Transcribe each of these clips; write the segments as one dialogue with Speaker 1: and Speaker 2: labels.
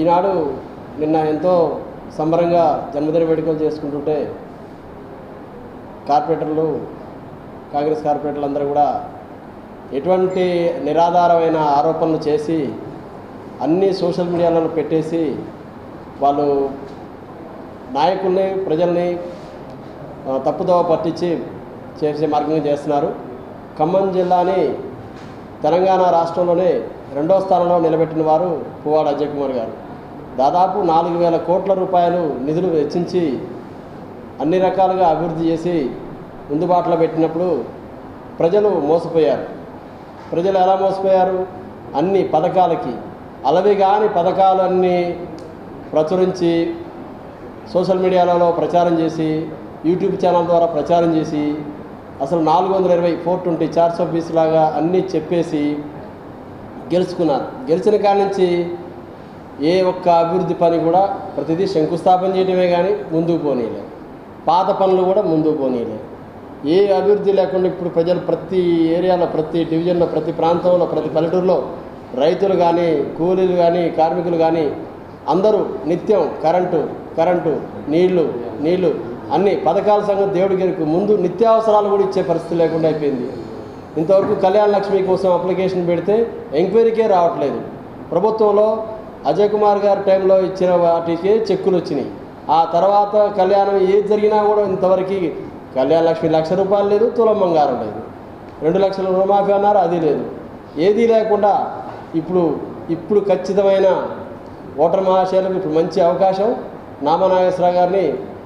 Speaker 1: ఈనాడు నిన్న ఎంతో సంబరంగా జన్మదిన వేడుకలు చేసుకుంటుంటే కార్పొరేటర్లు కాంగ్రెస్ కార్పొరేటర్లు అందరూ కూడా ఎటువంటి నిరాధారమైన ఆరోపణలు చేసి అన్ని సోషల్ మీడియాలను పెట్టేసి వాళ్ళు నాయకుల్ని ప్రజల్ని తప్పుదోవ పట్టించి చేసే మార్గంగా చేస్తున్నారు. ఖమ్మం జిల్లాని తెలంగాణ రాష్ట్రంలోనే రెండో స్థానంలో నిలబెట్టిన వారు పువ్వాడ అజయ్ కుమార్ గారు. దాదాపు నాలుగు వేల కోట్ల రూపాయలు నిధులు వెచ్చించి అన్ని రకాలుగా అభివృద్ధి చేసి అందుబాటులో పెట్టినప్పుడు ప్రజలు మోసపోయారు. ప్రజలు ఎలా మోసపోయారు? అన్ని పథకాలకి అలవి కాని పథకాలన్నీ ప్రచురించి సోషల్ మీడియాలలో ప్రచారం చేసి యూట్యూబ్ ఛానల్ ద్వారా ప్రచారం చేసి అసలు నాలుగు వందల ఇరవై ఫోర్ ట్వంటీ చార్జ్ ఆఫీస్ లాగా అన్నీ చెప్పేసి గెలుచుకున్నారు. గెలిచిన కాడి నుంచి ఏ ఒక్క అభివృద్ధి పని కూడా ప్రతిదీ శంకుస్థాపన చేయడమే కానీ ముందుకు పోనీయలే పాత పనులు కూడా ముందుకు పోనీయలే ఏ అభివృద్ధి లేకుండా ఇప్పుడు ప్రజలు ప్రతి ఏరియాలో ప్రతి డివిజన్లో ప్రతి ప్రాంతంలో ప్రతి పల్లెటూరులో రైతులు కానీ కూలీలు కానీ కార్మికులు కానీ అందరూ నిత్యం కరెంటు కరెంటు నీళ్ళు నీళ్ళు అన్ని పథకాల సంగతి దేవుడి గారికి ముందు నిత్యావసరాలు కూడా ఇచ్చే పరిస్థితి లేకుండా అయిపోయింది. ఇంతవరకు కళ్యాణ లక్ష్మి కోసం అప్లికేషన్ పెడితే ఎంక్వైరీకే రావట్లేదు. ప్రభుత్వంలో అజయ్ కుమార్ గారి టైంలో ఇచ్చిన వాటికి చెక్కులు వచ్చినాయి. ఆ తర్వాత కళ్యాణం ఏది జరిగినా కూడా ఇంతవరకు కళ్యాణ లక్ష్మి లక్ష రూపాయలు లేదు తులం బంగారం లేదు. రెండు లక్షల రుణమాఫీ అన్నారు అది లేదు. ఏదీ లేకుండా ఇప్పుడు ఇప్పుడు ఖచ్చితమైన ఓటర్ మహాశయాలకు ఇప్పుడు మంచి అవకాశం. నామనాగేశ్వర గారిని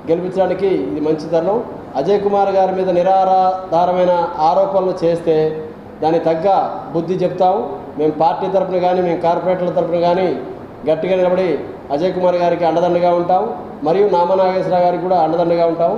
Speaker 1: గెలిపించడానికి ఇది మంచి తరుణం. అజయ్ కుమార్ గారి మీద నిరాధారమైన ఆరోపణలు చేస్తే దానికి తగ్గ బుద్ధి చెప్తాము. మేము పార్టీ తరపున కానీ మేము కార్పొరేటర్ల తరపున కానీ గట్టిగా నిలబడి అజయ్ కుమార్ గారికి అండదండగా ఉంటాం మరియు నామనాగేశ్వర గారికి కూడా అండదండగా ఉంటాం